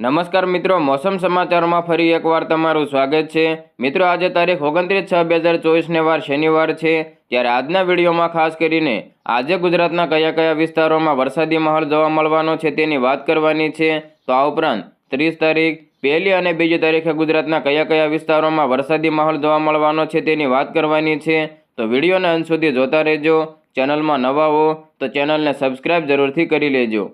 નમસ્કાર મિત્રો, મોસમ સમાચારમાં ફરી એકવાર તમારું સ્વાગત છે. મિત્રો, આજે તારીખ ઓગણત્રીસ છ બે હજાર ચોવીસને વાર શનિવાર છે. ત્યારે આજના વિડીયોમાં ખાસ કરીને આજે ગુજરાતના કયા કયા વિસ્તારોમાં વરસાદી માહોલ જોવા મળવાનો છે તેની વાત કરવાની છે. તો આ ઉપરાંત ત્રીસ તારીખ, પહેલી અને બીજી તારીખે ગુજરાતના કયા કયા વિસ્તારોમાં વરસાદી માહોલ જોવા મળવાનો છે તેની વાત કરવાની છે. તો વિડીયોને અંત સુધી જોતા રહેજો. ચેનલમાં નવા હો તો ચેનલને સબસ્ક્રાઈબ જરૂરથી કરી લેજો.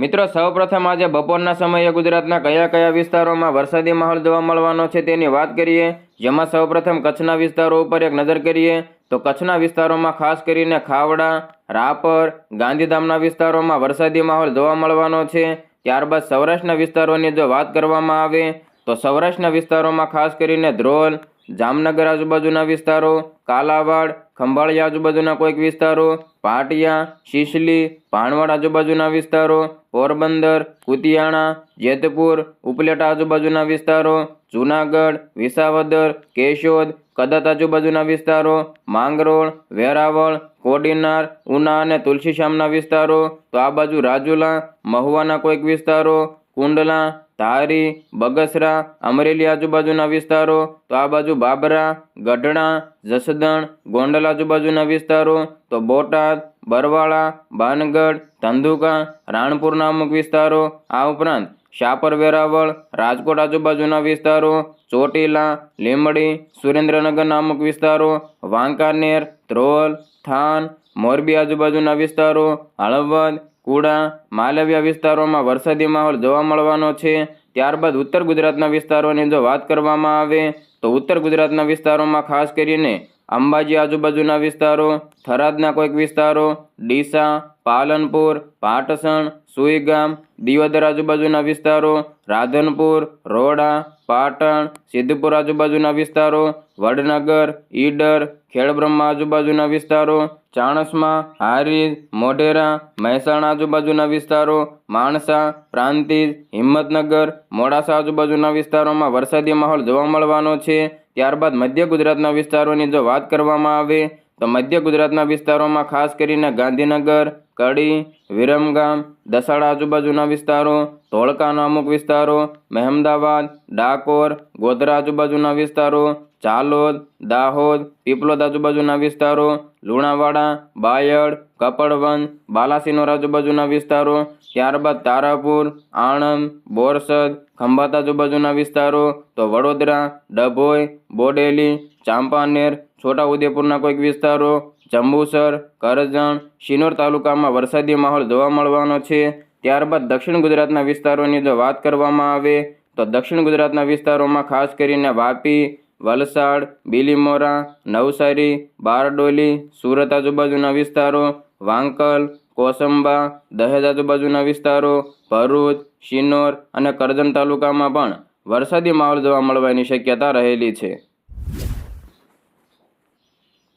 મિત્રો, સૌપ્રથમ આજે બપોરના સમયે ગુજરાતના કયા કયા વિસ્તારોમાં વરસાદી માહોલ જોવા મળવાનો છે તેની વાત કરીએ. જેમાં સૌપ્રથમ કચ્છના વિસ્તારો ઉપર એક નજર કરીએ તો કચ્છના વિસ્તારોમાં ખાસ કરીને ખાવડા, રાપર, ગાંધીધામના વિસ્તારોમાં વરસાદી માહોલ જોવા મળવાનો છે. ત્યારબાદ સૌરાષ્ટ્રના વિસ્તારોની જો વાત કરવામાં આવે તો સૌરાષ્ટ્રના વિસ્તારોમાં ખાસ કરીને ધ્રોલ જામનગર આજુબાજુના વિસ્તારો, કાલાવાડ ખંભાળિયા આજુબાજુના કોઈક વિસ્તારો, પાટિયા, શિશલી ભાણવડ આજુબાજુના વિસ્તારો, પોરબંદર, કુતિયાણા, જેતપુર, ઉપલેટા આજુબાજુના વિસ્તારો, જૂનાગઢ, વિસાવદર, કેશોદ, કદત આજુબાજુના વિસ્તારો, માંગરોળ, વેરાવળ, કોડીનાર, ઉના અને તુલસીશ્યામના વિસ્તારો, તો આ બાજુ રાજુલા, મહુવાના કોઈક વિસ્તારો, કુંડલા ધારી બગસરા, અમરેલી આજુબાજુના વિસ્તારો, તો આ બાજુ બાબરા, ગઢડા, જસદણ, ગોંડલ આજુબાજુના વિસ્તારો, તો બોટાદ, બરવાળા બાનગઢ ધંધુકા, રાણપુરના અમુક વિસ્તારો, આ ઉપરાંત શાપર વેરાવળ, રાજકોટ આજુબાજુના વિસ્તારો, ચોટીલા, લીંબડી, સુરેન્દ્રનગરના અમુક વિસ્તારો, વાંકાનેર, ધ્રોલ, થાન, મોરબી આજુબાજુના વિસ્તારો, હળવદ કુડા, માલવ્યા વિસ્તારોમાં વરસાદી માહોલ જોવા મળવાનો છે. ત્યારબાદ ઉત્તર ગુજરાતના વિસ્તારોની જો વાત કરવામાં આવે, તો ઉત્તર ગુજરાતના વિસ્તારોમાં ખાસ કરીને અંબાજી આજુબાજુના વિસ્તારો, થરાદના કોઈક વિસ્તારો, ડીસા, પાલનપુર, પાટસણ, સુઈગામ દિયોદર આજુબાજુના વિસ્તારો, રાધનપુર, રોડા, પાટણ, સિદ્ધપુર આજુબાજુના વિસ્તારો, વડનગર, ઈડર, ખેડબ્રહ્મા આજુબાજુના વિસ્તારો ચાણસ્મા, હારીજ, મોઢેરા, મહેસાણા આજુબાજુના વિસ્તારો, માણસા, પ્રાંતિજ, હિંમતનગર, મોડાસા આજુબાજુના વિસ્તારોમાં વરસાદી માહોલ જોવા મળવાનો છે. ત્યારબાદ મધ્ય ગુજરાતના વિસ્તારોની જો વાત કરવામાં આવે, તો મધ્ય ગુજરાતના વિસ્તારોમાં ખાસ કરીને ગાંધીનગર, કડી, વિરમગામ, દસાડા આજુબાજુના વિસ્તારો, ધોળકાના અમુક વિસ્તારો, મહેમદાવાદ, ડાકોર, ગોધરા આજુબાજુના વિસ્તારો ચાલોદ, દાહોદ, પીપલોદ આજુબાજુના વિસ્તારો, લુણાવાડા, બાયડ કપડવન બાલાસિનોર આજુબાજુના વિસ્તારો, ત્યારબાદ તારાપુર, આણંદ, બોરસદ, ખંભાત આજુબાજુના વિસ્તારો, તો વડોદરા, ડભોઈ, બોડેલી, ચાંપાનેર, છોટાઉદેપુરના કોઈક વિસ્તારો, જંબુસર, કરજણ, શિનોર તાલુકામાં વરસાદી માહોલ જોવા મળવાનો છે. ત્યારબાદ દક્ષિણ ગુજરાતના વિસ્તારોની જો વાત કરવામાં આવે, તો દક્ષિણ ગુજરાતના વિસ્તારોમાં ખાસ કરીને વાપી વલસાડ, બીલીમોરા, નવસારી, બારડોલી, સુરત આજુબાજુના વિસ્તારો, વાંકલ, કોસંબા, દહેજ આજુબાજુના વિસ્તારો, ભરૂચ, શિનોર અને કરજણ તાલુકામાં પણ વરસાદી માહોલ જોવા મળવાની શક્યતા રહેલી છે.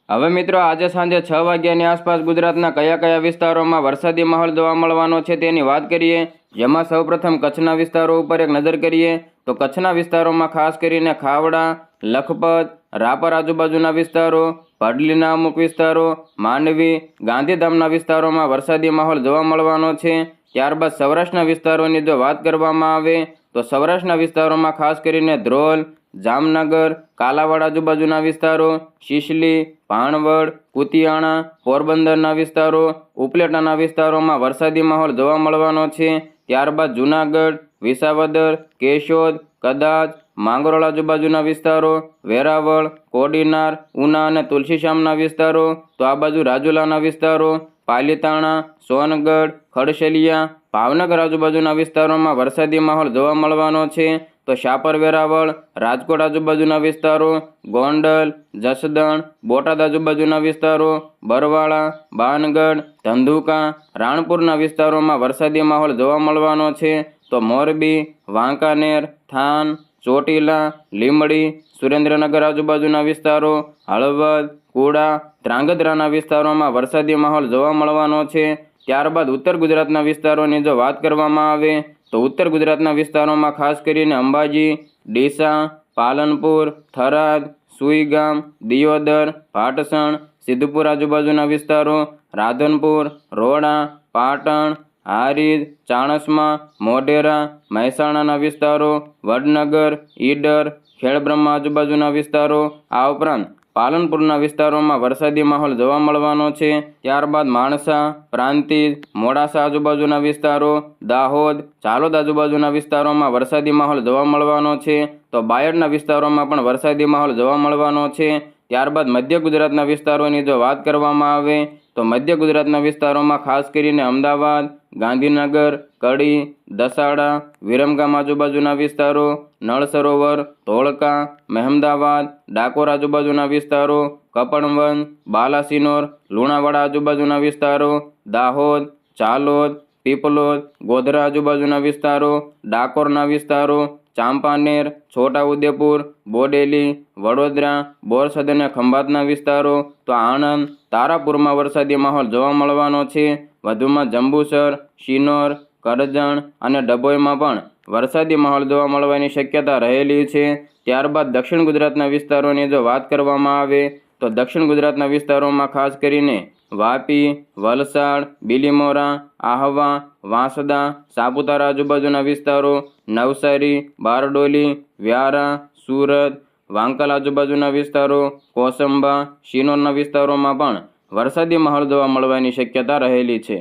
હવે મિત્રો આજે સાંજે છ વાગ્યાની આસપાસ ગુજરાતના કયા કયા વિસ્તારોમાં વરસાદી માહોલ જોવા મળવાનો છે તેની વાત કરીએ. જેમાં સૌપ્રથમ કચ્છના વિસ્તારો ઉપર એક નજર કરીએ. તો કચ્છના વિસ્તારોમાં ખાસ કરીને ખાવડા, લખપત, રાપર આજુબાજુના વિસ્તારો, પાડલીના અમુક વિસ્તારો, માંડવી, ગાંધીધામના વિસ્તારોમાં વરસાદી માહોલ જોવા મળવાનો છે. ત્યારબાદ સૌરાષ્ટ્રના વિસ્તારોની જો વાત કરવામાં આવે, તો સૌરાષ્ટ્રના વિસ્તારોમાં ખાસ કરીને ધ્રોલ, જામનગર, કાલાવાડ આજુબાજુના વિસ્તારો, શિશલી ભાણવડ કુતિયાણા, પોરબંદરના વિસ્તારો, ઉપલેટાના વિસ્તારોમાં વરસાદી માહોલ જોવા મળવાનો છે. ત્યારબાદ જૂનાગઢ વિસાવદર, કેશોદ, કદાચ, માંગરોળ આજુબાજુના વિસ્તારો, વેરાવળ, કોડીનાર, ઉના અને તુલસીશ્યામના વિસ્તારો, તો આ બાજુ રાજુલાના વિસ્તારો, પાલીતાણા, સોનગઢ, ખડશેલિયા, ભાવનગર આજુબાજુના વિસ્તારોમાં વરસાદી માહોલ જોવા મળવાનો છે. તો શાપર વેરાવળ, રાજકોટ આજુબાજુના વિસ્તારો, ગોંડલ, જસદણ, બોટાદ આજુબાજુના વિસ્તારો, બરવાળા બાનગઢ ધંધુકા, રાણપુરના વિસ્તારોમાં વરસાદી માહોલ જોવા મળવાનો છે. તો મોરબી, વાંકાનેર, થાન, ચોટીલા, લીંબડી, સુરેન્દ્રનગર આજુબાજુના વિસ્તારો, હળવદ, કુડા, ધ્રાંગધ્રાના વિસ્તારોમાં વરસાદી માહોલ જોવા મળવાનો છે. ત્યારબાદ ઉત્તર ગુજરાતના વિસ્તારોની જો વાત કરવામાં આવે, તો ઉત્તર ગુજરાતના વિસ્તારોમાં ખાસ કરીને અંબાજી, ડીસા, પાલનપુર, થરાદ, સુઈગામ, દિયોદર, પાટસણ, સિદ્ધપુર આજુબાજુના વિસ્તારો, રાધનપુર, રોડા, પાટણ હારીજ, ચાણસ્મા, મોઢેરા, મહેસાણાના વિસ્તારો, વડનગર, ઈડર, ખેડબ્રહ્મા આજુબાજુના વિસ્તારો. આ ઉપરાંત પાલનપુરના વિસ્તારોમાં વરસાદી માહોલ જોવા મળવાનો છે. ત્યારબાદ માણસા, પ્રાંતિજ, મોડાસા આજુબાજુના વિસ્તારો, દાહોદ ચાલોદ આજુબાજુના વિસ્તારોમાં વરસાદી માહોલ જોવા મળવાનો છે. તો બાયડના વિસ્તારોમાં પણ વરસાદી માહોલ જોવા મળવાનો છે. ત્યારબાદ મધ્ય ગુજરાતના વિસ્તારોની જો વાત કરવામાં આવે, તો મધ્ય ગુજરાતના વિસ્તારોમાં ખાસ કરીને અમદાવાદ, ગાંધીનગર, કડી, દસાડા, વિરમગામ આજુબાજુના વિસ્તારો નળ સરોવર ધોળકા, મહેમદાવાદ, ડાકોર આજુબાજુના વિસ્તારો, કપણવન, બાલાસિનોર, લુણાવાડા આજુબાજુના વિસ્તારો, દાહોદ, ચાલોદ, પીપલોદ, ગોધરા આજુબાજુના વિસ્તારો, ડાકોરના વિસ્તારો ચાંપાનેર, છોટાઉદેપુર, બોડેલી, વડોદરા, બોરસદ અને ખંભાતના વિસ્તારો. તો આણંદ, તારાપુરમાં વરસાદી માહોલ જોવા મળવાનો છે. વધુમાં જંબુસર, શિનોર, કરજણ અને ડભોઈમાં પણ વરસાદી માહોલ જોવા મળવાની શક્યતા રહેલી છે. ત્યારબાદ દક્ષિણ ગુજરાતના વિસ્તારોની જો વાત કરવામાં આવે, તો દક્ષિણ ગુજરાતના વિસ્તારોમાં ખાસ કરીને વાપી, વલસાડ, બિલીમોરા, આહવા, વાંસદા, સાપુતારા આજુબાજુના વિસ્તારો નવસારી, બારડોલી, વ્યારા, સુરત, વાંકલ આજુબાજુના વિસ્તારો, કોસંબા, શિનોરના વિસ્તારોમાં પણ વરસાદી માહોલ જોવા મળવાની શક્યતા રહેલી છે.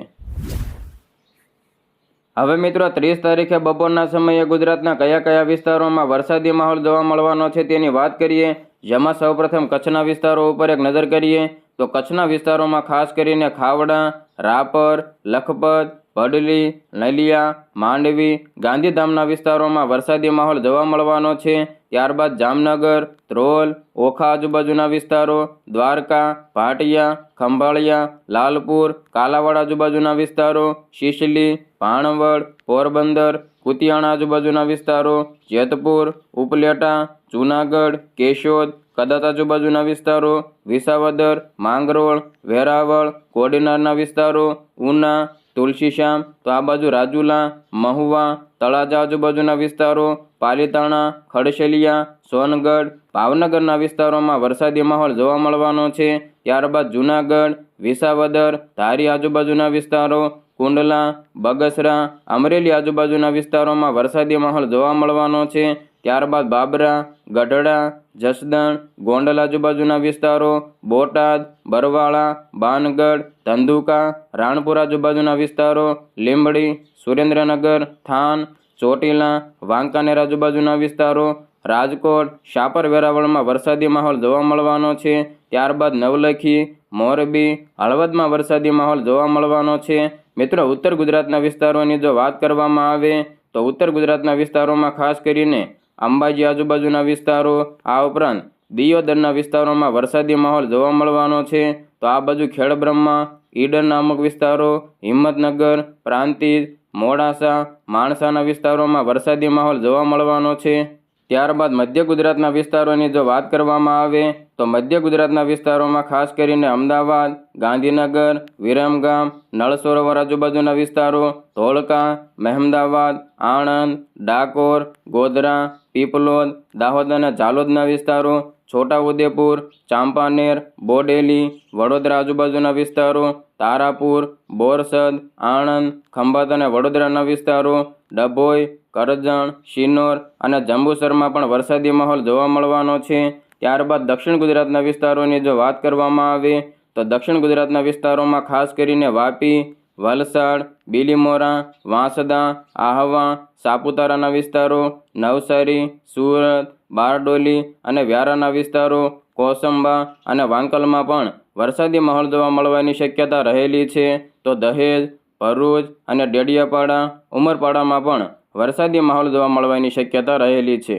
હવે મિત્રો ત્રીસ તારીખે બપોરના સમયે ગુજરાતના કયા કયા વિસ્તારોમાં વરસાદી માહોલ જોવા મળવાનો છે તેની વાત કરીએ, જેમાં સૌપ્રથમ કચ્છના વિસ્તારો ઉપર એક નજર કરીએ, તો કચ્છના વિસ્તારોમાં ખાસ કરીને ખાવડા, રાપર, લખપત ભડલી નલિયા, માંડવી, ગાંધીધામના વિસ્તારોમાં વરસાદી માહોલ જોવા મળવાનો છે. ત્યારબાદ જામનગર, ધ્રોલ, ઓખા આજુબાજુના વિસ્તારો, દ્વારકા, ભાટિયા, ખંભાળિયા, લાલપુર, કાલાવાડ આજુબાજુના વિસ્તારો, શિશલી, ભાણવડ, પોરબંદર, કુતિયાણા આજુબાજુના વિસ્તારો, જેતપુર, ઉપલેટા, જૂનાગઢ, કેશોદ કદાત આજુબાજુના વિસ્તારો, વિસાવદર, માંગરોળ, વેરાવળ, કોડીનારના વિસ્તારો, ઉના તુલસીશ્યામ તો આ બાજુ રાજુલા, મહુવા, તળાજા આજુબાજુના વિસ્તારો, પાલીતાણા, ખડશેલિયા, સોનગઢ, ભાવનગરના વિસ્તારોમાં વરસાદી માહોલ જોવા મળવાનો છે. ત્યારબાદ જૂનાગઢ, વિસાવદર, ધારી આજુબાજુના વિસ્તારો, કુંડલા, બગસરા, અમરેલી આજુબાજુના વિસ્તારોમાં વરસાદી માહોલ જોવા મળવાનો છે. ત્યારબાદ બાબરા, ગઢડા, જસદણ, ગોંડલ આજુબાજુના વિસ્તારો, બોટાદ, બરવાળા, બાનગઢ, ધંધુકા, રાણપુર આજુબાજુના વિસ્તારો, લીંબડી, સુરેન્દ્રનગર, થાન, ચોટીલા, વાંકાનેર આજુબાજુના વિસ્તારો, રાજકોટ, શાપર વેરાવળમાં વરસાદી માહોલ જોવા મળવાનો છે. ત્યારબાદ નવલખી, મોરબી, હળવદમાં વરસાદી માહોલ જોવા મળવાનો છે. મિત્રો, ઉત્તર ગુજરાતના વિસ્તારોની જો વાત કરવામાં આવે, તો ઉત્તર ગુજરાતના વિસ્તારોમાં ખાસ કરીને અંબાજી આજુબાજુના વિસ્તારો, આ ઉપરાંત દિયોદરના વિસ્તારોમાં વરસાદી માહોલ જોવા મળવાનો છે. તો આ બાજુ ખેડબ્રહ્મા, ઈડર નામક વિસ્તારો, હિંમતનગર, પ્રાંતિજ, મોડાસા, માણસાના વિસ્તારોમાં વરસાદી માહોલ જોવા મળવાનો છે. ત્યારબાદ મધ્ય ગુજરાતના વિસ્તારોની જો વાત કરવામાં આવે, તો મધ્ય ગુજરાતના વિસ્તારોમાં ખાસ કરીને અમદાવાદ, ગાંધીનગર, વિરમગામ નળ સરોવર આજુબાજુના વિસ્તારો, ધોળકા, મહેમદાવાદ, આણંદ, ડાકોર, ગોધરા પીપલોદ દાહોદ અને ઝાલોદના વિસ્તારો, છોટાઉદેપુર, ચાંપાનેર, બોડેલી, વડોદરા આજુબાજુના વિસ્તારો, તારાપુર, બોરસદ, આણંદ, ખંભાત અને વડોદરાના વિસ્તારો, ડભોઈ, કરજણ, શિનોર અને જંબુસરમાં પણ વરસાદી માહોલ જોવા મળવાનો છે. ત્યારબાદ દક્ષિણ ગુજરાતના વિસ્તારોની જો વાત કરવામાં આવે, તો દક્ષિણ ગુજરાતના વિસ્તારોમાં ખાસ કરીને વાપી વલસાડ, બિલીમોરા, વાંસદા, આહવા, સાપુતારાના વિસ્તારો, નવસારી, સુરત, બારડોલી અને વ્યારાના વિસ્તારો, કોસંબા અને વાંકલમાં પણ વરસાદી માહોલ જોવા મળવાની શક્યતા રહેલી છે. તો દહેજ, ભરૂચ અને ડેડિયાપાડા, ઉમરપાડામાં પણ વરસાદી માહોલ જોવા મળવાની શક્યતા રહેલી છે.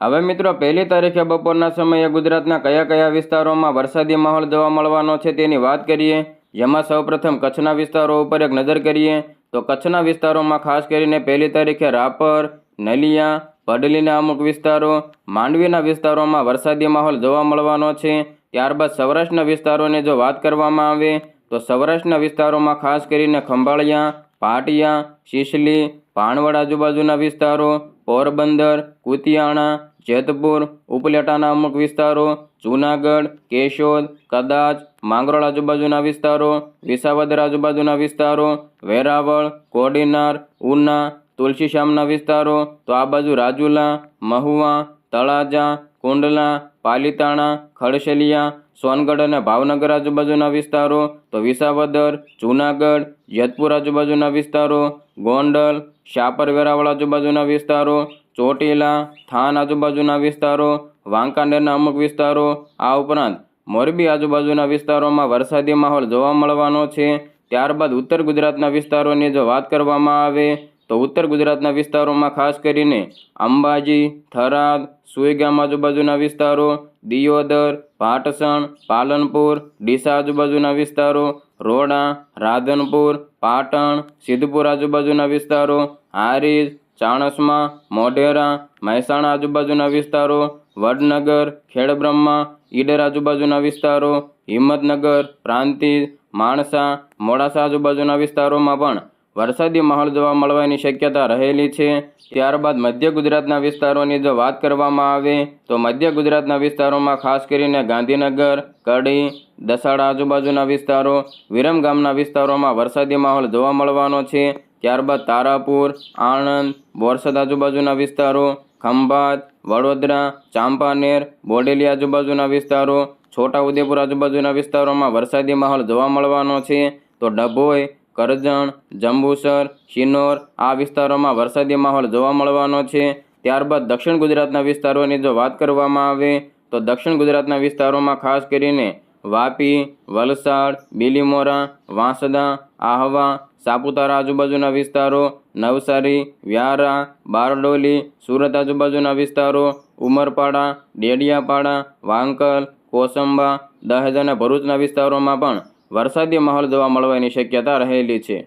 હવે મિત્રો, પહેલી તારીખે બપોરના સમયે ગુજરાતના કયા કયા વિસ્તારોમાં વરસાદી માહોલ જોવા મળવાનો છે તેની વાત કરીએ. જેમાં સૌપ્રથમ કચ્છના વિસ્તારો ઉપર એક નજર કરીએ, તો કચ્છના વિસ્તારોમાં ખાસ કરીને પહેલી તારીખે રાપર, નલિયા પડલીના અમુક વિસ્તારો, માંડવીના વિસ્તારોમાં વરસાદી માહોલ જોવા મળવાનો છે. ત્યારબાદ સૌરાષ્ટ્રના વિસ્તારોની જો વાત કરવામાં આવે, તો સૌરાષ્ટ્રના વિસ્તારોમાં ખાસ કરીને ખંભાળિયા, પાટિયા, શિશલી ભાણવડ આજુબાજુના વિસ્તારો પોરબંદર, કુતિયાણા, જેતપુર, ઉપલેટાના અમુક વિસ્તારો, જૂનાગઢ, કેશોદ, કદાચ, માંગરોળ આજુબાજુના વિસ્તારો વિસાવદર આજુબાજુના વિસ્તારો, વેરાવળ, કોડીનાર, ઉના, તુલસીશ્યામના વિસ્તારો, તો આ બાજુ રાજુલા, મહુવા, તળાજા, કુંડલા, પાલીતાણા, ખડશેલિયા સોનગઢ અને ભાવનગર આજુબાજુના વિસ્તારો, તો વિસાવદર, જૂનાગઢ જેતપુર આજુબાજુના વિસ્તારો, ગોંડલ શાપર વેરાવળ આજુબાજુના વિસ્તારો, ચોટીલા, થાન આજુબાજુના વિસ્તારો, વાંકાનેરના અમુક વિસ્તારો, આ ઉપરાંત મોરબી આજુબાજુના વિસ્તારોમાં વરસાદી માહોલ જોવા મળવાનો છે. ત્યારબાદ ઉત્તર ગુજરાતના વિસ્તારોની જો વાત કરવામાં આવે, તો ઉત્તર ગુજરાતના વિસ્તારોમાં ખાસ કરીને અંબાજી, થરાદ, સુઈગામ આજુબાજુના વિસ્તારો, દિયોદર પાટસણ, પાલનપુર, ડીસા આજુબાજુના વિસ્તારો, રોડા, રાધનપુર, પાટણ, સિદ્ધપુર આજુબાજુના વિસ્તારો, હારીજ, ચાણસમા, મોઢેરા, મહેસાણા આજુબાજુના વિસ્તારો, વડનગર, ખેડબ્રહ્મા, ઈડર આજુબાજુના વિસ્તારો, હિંમતનગર, પ્રાંતિજ, માણસા, મોડાસા આજુબાજુના વિસ્તારોમાં પણ વરસાદી માહોલ જોવા મળવાની શક્યતા રહેલી છે. ત્યારબાદ મધ્ય ગુજરાતના વિસ્તારોની જો વાત કરવામાં આવે, તો મધ્ય ગુજરાતના વિસ્તારોમાં ખાસ કરીને ગાંધીનગર, કડી, દસાડા આજુબાજુના વિસ્તારો વિરમગામના વિસ્તારોમાં વરસાદી માહોલ જોવા મળવાનો છે. ત્યારબાદ તારાપુર, આણંદ, બોરસદ આજુબાજુના વિસ્તારો, ખંભાત, વડોદરા, ચાંપાનેર, બોડેલી આજુબાજુના વિસ્તારો, છોટાઉદેપુર આજુબાજુના વિસ્તારોમાં વરસાદી માહોલ જોવા મળવાનો છે. તો ડભોઈ કરજણ, જંબુસર, શિનોર આ વિસ્તારોમાં વરસાદી માહોલ જોવા મળવાનો છે. ત્યારબાદ દક્ષિણ ગુજરાતના વિસ્તારોની જો વાત કરવામાં આવે, તો દક્ષિણ ગુજરાતના વિસ્તારોમાં ખાસ કરીને વાપી, વલસાડ, બીલીમોરા, વાંસદા, આહવા, સાપુતારા આજુબાજુના વિસ્તારો, નવસારી, વ્યારા, બારડોલી, સુરત આજુબાજુના વિસ્તારો, ઉમરપાડા, ડેડિયાપાડા, વાંકલ, કોસંબા, દહેજ અને ભરૂચના વિસ્તારોમાં પણ વરસાદી માહોલ જોવા મળવાની શક્યતા રહેલી છે.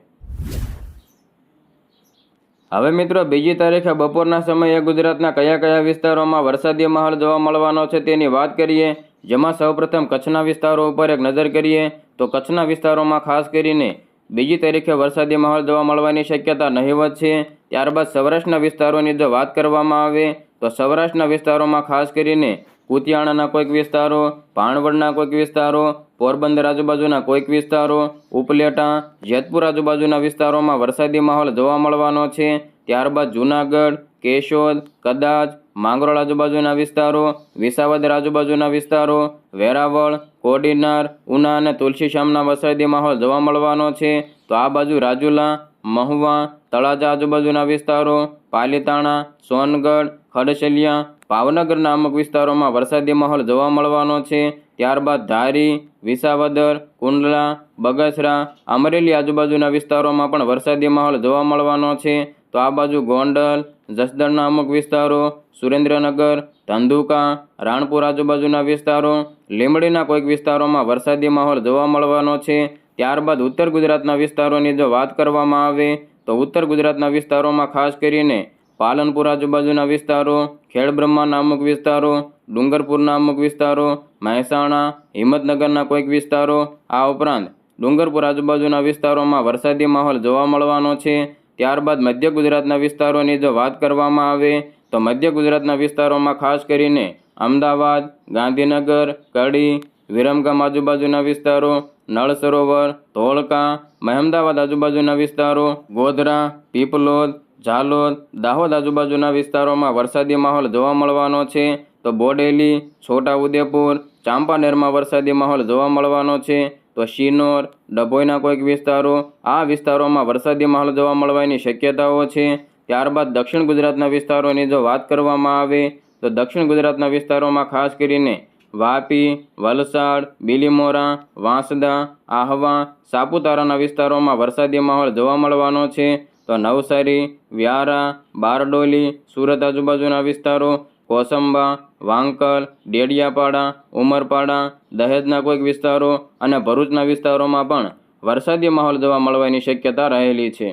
હવે મિત્રો, બીજી તારીખે બપોરના સમયે ગુજરાતના કયા કયા વિસ્તારોમાં વરસાદી માહોલ જોવા મળવાનો છે તેની વાત કરીએ. જેમાં સૌપ્રથમ કચ્છના વિસ્તારો ઉપર એક નજર કરીએ તો કચ્છના વિસ્તારોમાં ખાસ કરીને બીજી તારીખે વરસાદી માહોલ જોવા મળવાની શક્યતા નહીવત છે. ત્યારબાદ સૌરાષ્ટ્રના વિસ્તારોની જો વાત કરવામાં આવે તો સૌરાષ્ટ્રના વિસ્તારોમાં ખાસ કરીને કુતિયાણાના કોઈક વિસ્તારો ભાણવડના કોઈક વિસ્તારો પોરબંદર આજુબાજુના કોઈક વિસ્તારો, ઉપલેટા, જેતપુર આજુબાજુના વિસ્તારોમાં વરસાદી માહોલ જોવા મળવાનો છે. ત્યારબાદ જૂનાગઢ, કેશોદ, કદાચ, માંગરોળ આજુબાજુના વિસ્તારો, વિસાવદર આજુબાજુના વિસ્તારો, વેરાવળ, કોડીનાર, ઉના અને તુલસી શામના વરસાદી માહોલ જોવા મળવાનો છે. તો આ બાજુ રાજુલા, મહુવા, તળાજા આજુબાજુના વિસ્તારો, પાલીતાણા, સોનગઢ, ખડસલિયા ભાવનગરના અમુક વિસ્તારોમાં વરસાદી માહોલ જોવા મળવાનો છે. ત્યારબાદ ધારી, વિસાવદર, કુંડલા, બગસરા, અમરેલી આજુબાજુના વિસ્તારોમાં પણ વરસાદી માહોલ જોવા મળવાનો છે. તો આ બાજુ ગોંડલ, જસદણના અમુક વિસ્તારો, સુરેન્દ્રનગર, ધંધુકા, રાણપુર આજુબાજુના વિસ્તારો, લીંબડીના કોઈક વિસ્તારોમાં વરસાદી માહોલ જોવા મળવાનો છે. ત્યારબાદ ઉત્તર ગુજરાતના વિસ્તારોની જો વાત કરવામાં આવે, તો ઉત્તર ગુજરાતના વિસ્તારોમાં ખાસ કરીને પાલનપુર આજુબાજુના વિસ્તારો, ખેડબ્રહ્માના અમુક વિસ્તારો ડુંગરપુરના અમુક વિસ્તારો, મહેસાણા, હિંમતનગરના કોઈક વિસ્તારો, આ ઉપરાંત ડુંગરપુર આજુબાજુના વિસ્તારોમાં વરસાદી માહોલ જોવા મળવાનો છે. ત્યારબાદ મધ્ય ગુજરાતના વિસ્તારોની જો વાત કરવામાં આવે, તો મધ્ય ગુજરાતના વિસ્તારોમાં ખાસ કરીને અમદાવાદ, ગાંધીનગર, કડી, વિરમગામ આજુબાજુના વિસ્તારો, નળ સરોવર, ધોળકા, મહેમદાવાદ આજુબાજુના વિસ્તારો, ગોધરા, પીપલોદ, ઝાલોદ, દાહોદ આજુબાજુના વિસ્તારોમાં વરસાદી માહોલ જોવા મળવાનો છે. તો બોડેલી છોટાઉદેપુર ચાંપાનેરમાં વરસાદી માહોલ જોવા મળવાનો છે. તો શિનોર, ડભોઈના કોઈક વિસ્તારો, આ વિસ્તારોમાં વરસાદી માહોલ જોવા મળવાની શક્યતાઓ છે. ત્યારબાદ દક્ષિણ ગુજરાતના વિસ્તારોની જો વાત કરવામાં આવે, તો દક્ષિણ ગુજરાતના વિસ્તારોમાં ખાસ કરીને વાપી, વલસાડ, બીલીમોરા, વાંસદા, આહવા, સાપુતારાના વિસ્તારોમાં વરસાદી માહોલ જોવા મળવાનો છે. તો નવસારી, વ્યારા, બારડોલી, સુરત આજુબાજુના વિસ્તારો કોસંબા, વાંકલ, ડેડિયાપાડા, ઉમરપાડા, દહેજના કોઈક વિસ્તારો અને ભરૂચના વિસ્તારોમાં પણ વરસાદી માહોલ જોવા મળવાની શક્યતા રહેલી છે.